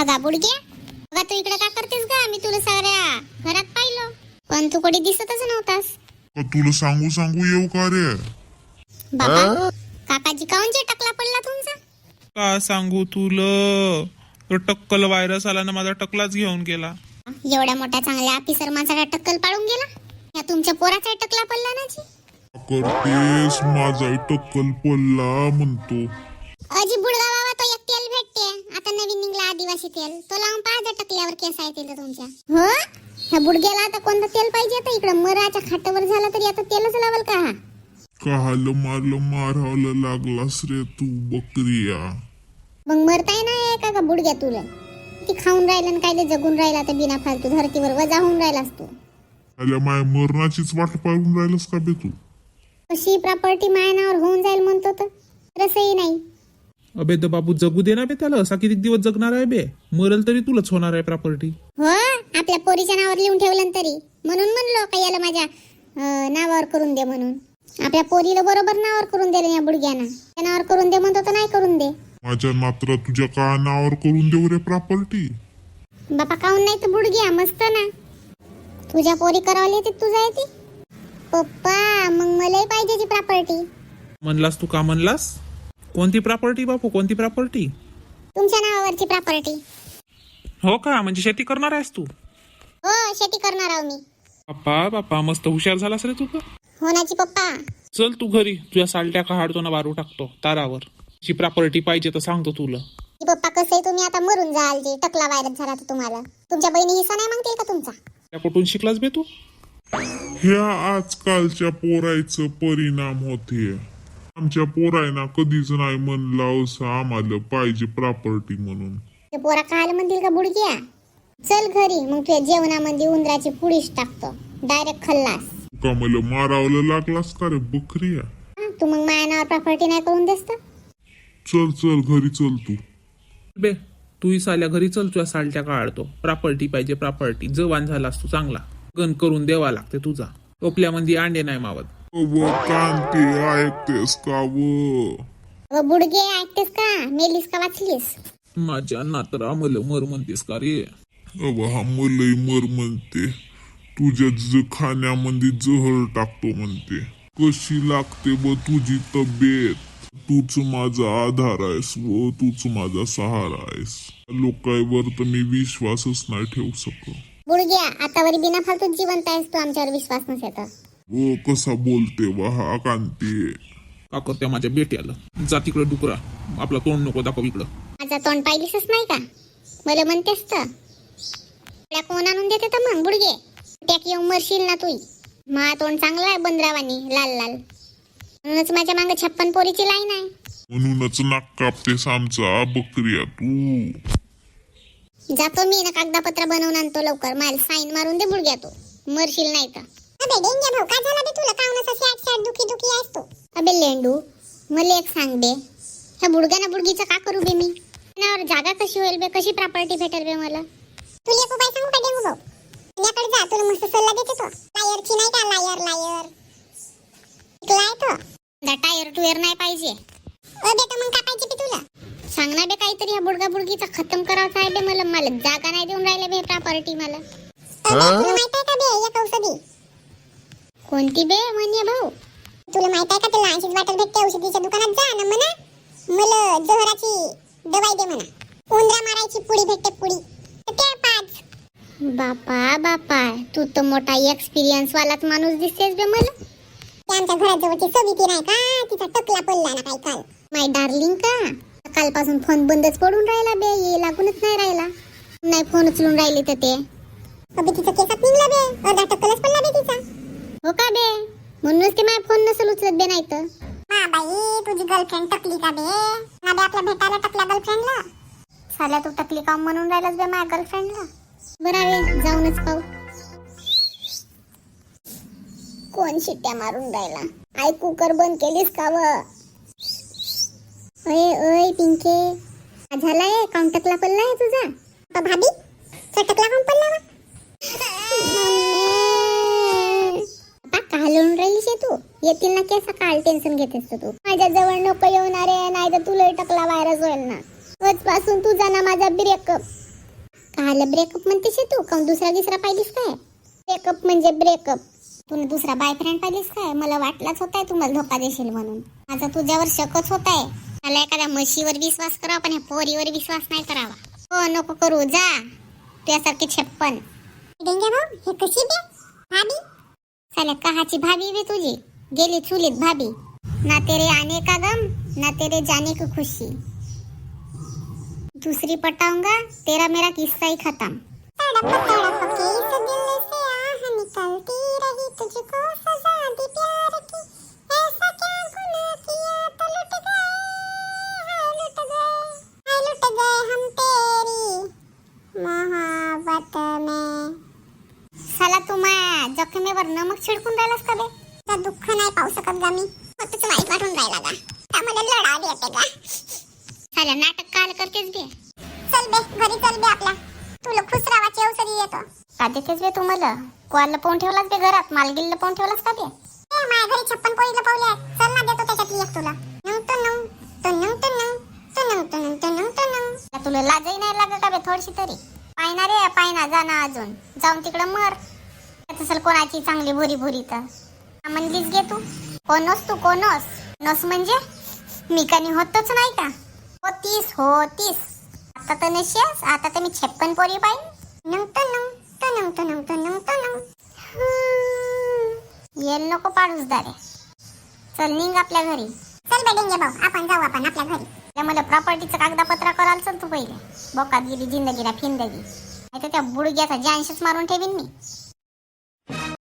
अगा बुडग्या? अगा तू इकडे का करतेस गा? मी तुला साऱ्या घरात पाहिलं. पण तू कुठे दिसतच नव्हतास. का तुला सांगू सांगू येऊ का रे? बाबा काकाजी काऊन जे टकला पडला तुमचा? का सांगू तुला? तो टक्कल व्हायरस आला ना माझा टकलाच घेऊन गेला. एवढ्या मोठ्या चांगल्या ऑफिसर माझा टक्कल पाडून गेला? या तुमच्या पोराचा टकला पडला ना जी? करतेस माझा टक्कल पडला म्हणतो. आदिवासी तेल? तो लावून पाहा टकल्यावर केस आहे तेल तुमच्या. हो? ह्या बुडग्याला आता कोणतं तेल पाहिजे आता इकडं? मराच्या खाटावर झाला तरी आता तेलच लावल का? हा काल मारलं? मारावलं लागलास रे तू बकरिया. मग मरताय नाही का का बुडग्या तुला. ती खाऊन राहिलं आणि काय ते जगून राहिला तर बिना फालतू धरतीवर वजा होऊन राहिलास तू. आल्या माया मरणाचीच वाट पाहून राहिलस का बे तू? कशी प्रॉपर्टी मायनावर होऊन जाईल म्हणतो तर. रसही नाही. अबे तर बाबू जगू दे ना बे त्याला. असा किती दिवस जगणार आहे बे? मरल तरी तुलाच होणार आहे प्रॉपर्टी हो आपल्या पोरीच्या नावावर लिहून ठेवलं तरी. म्हणून म्हणलो का याला माझ्या अं, नावावर करून दे म्हणून. आपल्या पोरीला बरोबर नावावर करून दिलं या बुडग्यानं. त्या नावावर करून दे म्हणतो तर नाही करून दे. माझ्या मात्र तुझ्या का नावावर करून देऊ रे प्रॉपर्टी बापा काऊन नाही तर बुडग्या मस्त ना. तुझ्या पोरी करावली होती तुझा येते पप्पा मग मलाही पाहिजे ती प्रॉपर्टी म्हणलास तू का म्हणलास? कोणती प्रॉपर्टी बापू? कोणती प्रॉपर्टी तुमच्या नावावरची प्रॉपर्टी हो का? म्हणजे शेती करणार आहेस तू? हो शेती करणार आहो मी. बाप्पा बाप्पा मस्त हुशार झालास रे तू का होण्याची पप्पा. चल तू घरी. तुझ्या सालट्या काढतो ना बारू टाकतो तारावर. जी प्रॉपर्टी पाहिजे तर सांगतो तुला. की पप्पा कसं आहे तुम्ही आता मरून जाल जे टकला व्हायरस झाला तर तुम्हाला. तुमच्या बहिणी हिस्सा नाही मागतील का तुमचा? त्या कुठून शिकलास बे तू? ह्या आजकालच्या पोरायचं परिणाम होते आमच्या पोरायना कधीच नाही म्हणलं असं आम्हाला पाहिजे प्रॉपर्टी म्हणून. ते पोरा खायला म्हणतील का बुडक्या? चल घरी मग तुझ्या जेवणामध्ये उंदराची पुडीच टाकतो. डायरेक्ट खल्लास. का मला मारावलं लागलास का रे बकरिया हा, तू मग माझ्या नावावर प्रॉपर्टी नाही करून देस तर. चल चल घरी चल तू. बे तूही साल्या घरी चल तुझ्या सालट्या काढतो. प्रॉपर्टी पाहिजे प्रॉपर्टी जवान झालास तू चांगला. गण करून द्यावा लागते तुझा. टोपल्यामध्ये अंडे नाही मावत. व कांती ऐकतेस का व व बुडगे ऐकतेस का? मेलीस का वाचलीस? माझ्या नातरा मला मर म्हणतेस का रे? अव हा मलई मर म्हणते. तुझ्या ज खाण्यामध्ये जहर टाकतो म्हणते. कशी लागते ब तुझी तब्येत. तूच माझा आधार आहेस व तूच माझा सहारा आहेस. लोकांवर तर मी विश्वासच नाही ठेवू शकत. बुडग्या आतावरी बिना फालतू जिवंत आहेस तू आमच्यावर विश्वास नसेल व कसा बोलते वा हा कांती का करते माझ्या बेट्याला जा तिकडं डुकरा. आपला तोंड नको दाखव इकडं. माझा तोंड पाहिलीसच नाही का? मला म्हणतेस तर. त्या कोण आणून देते तर मग बुडगे? टॅक येऊन मरशील ना तुई मा तोंड चांगलं आहे बंदरावानी लाल लाल. म्हणूनच माझ्या मागे छप्पन पोरीची लाईन आहे. म्हणूनच नाक कापतेस आमचा बकरिया तू. जातो मी ना कागदापत्र बनवून आणतो लवकर. मला साईन मारून दे बुडग्या तो. मरशील नाही तर. अबे डेंग्या भाऊ काय झालं बे तुला? काऊन असं सॅट सॅट दुखी दुखी आहेस तू अबे लेंडू मला एक सांग बे. ह्या बुडग्या ना बुडगीचं का करू बे मी? नावर जागा कशी होईल बे? कशी प्रॉपर्टी भेटेल बे मला? तुला एक उपाय सांगू का डेंगू भाऊ? तुझ्याकडे जा तुला मस्त सल्ला देते तो. लायरची नाही का? लायर लायर ऐकलाय तो. टायर टुयर नाही पाहिजे. अ बेटा मग काय पाहिजे बे तुला? सांग ना बे काहीतरी ह्या बुडगा बुडगीचा खतम करायचा आहे बे मला. मला जागा नाही देऊन राहिल्या बे प्रॉपर्टी मला. तुला माहीत कोणती बे म्हणे भाऊ? तुला माहीत आहे का तुला ऐंशीच वाटत भेटते औषधीच्या दुकानात जा ना म्हणा. मला जहराची दवाई दे म्हणा. उंदरा मारायची पुडी भेटते पुडी. तर ते पाच. बापा बापा तू तर मोठा एक्सपिरियन्स वालाच माणूस दिसतेस बे मला. ते आमच्या घराजवळची सविती नाही का? तिचा टकला पडला ना काही काल माय डार्लिंग का? कालपासून फोन बंदच पडून राहिला बे ये लागूनच नाही राहिला. नाही फोन उचलून राहिली तर ते. अबे तिचा केसात निघला बे. अर्धा टक्कलच पडला बे तिचा. हो का बे? म्हणूनच ते माझा फोन नसेल उचलत बे नाही तर हा बाई तुझी गर्लफ्रेंड टकली का बे? ना बे आपल्या भेटायला टकल्या गर्लफ्रेंडला साल्या तू टकली काम म्हणून राहिलास बे माझ्या गर्लफ्रेंडला बरं वे जाऊनच पाहू. कोण शिट्ट्या मारून राहिला? आई कुकर बंद केलीस का व? अय अय पिंके. झालाय काउंटकला पडला आहे तुझा? भाभी चटकला काऊन पडला वा? मम्मी. आता का आहे तू. येतील ना कसा काल टेन्शन घेतेस तू. माझ्या जवळ नको येणार आहे नाही तर तुला टकला व्हायरस होईल ना. आजपासून तुझा ना माझा ब्रेकअप काल ब्रेकअप म्हणतेस तू? काऊन दुसरा दुसरा पाहिलीस काय? ब्रेकअप म्हणजे ब्रेकअप तुला दुसरा बॉयफ्रेंड पाहिलीस काय? मला वाटलाच होताय तुम्हाला धोका देशील म्हणून. माझा तुझ्यावर शकच होताय. मला एखाद्या म्हशीवर विश्वास करावा पण ह्या पोरीवर विश्वास नाही करावा. हो नको करू जा. तुझ्यासारखे छप्पन. भाऊ हे कशी दे भाभी साल्या कहाची भाभी बे तुझी? गेली चुलीत भाभी. ना तेरे आने का गम ना तेरे जाने की खुशी. दूसरी पटाऊंगा तेरा मेरा किस्सा ही खत्म. तड़प तड़प के इस दिल से आह निकलती रही तुझको सजा दी प्यार की ऐसा क्या गुनाह किया तो लुट गए हाय लुट गए हाय लुट गए हम तेरी मोहब्बत में। साला तू माया जखमेवर नमक छिडकून राहिलास का बे? त्या दुःख नाही पाहू शकत गा मी. फक्त वाईट वाटून राहिला त्यामध्ये नाटक काल करतेस बे. चल बे घरी चल बे आपल्या. तुला खुश राहायची अवसरी येतो. का देतेस बे तू मला? कोणाला पाहून ठेवलास बे घरात? मालगिरीला पाहून ठेवलास का बे? माझ्या घरी छप्पन पोळीला पावले चल ना देतो त्याच्यातली एक तुला. नंग तो नंग तो नंग तो नंग तो नंग तो नंग तो नंग तो नंग. तुला लाजही नाही लागत का बे थोडीशी तरी? पायना रे पायना जा ना अजून. जाऊन तिकडं मर. असेल कोणाची चांगली भुरी भुरी तर. म्हणलीच घे तू. कोणस तू कोणस. नस म्हणजे? मी कनी होतच नाही का? हो तीस हो तीस आता तर नशियास आता तर मी छप्पन पोरी पाहिजे नंग तर नंग तर नंग तर येल नको पाडूस दारे. चल निघ आपल्या घरी. चल बेडेंगे भाऊ आपण जाऊ आपण आपल्या घरी. त्या मला प्रॉपर्टीचं कागदपत्र कराल चल तू पहिले. बोकात गेली जिंदगीला फिंदगी. नाही तर त्या बुडग्याचा जानशीच मारून ठेवीन मी.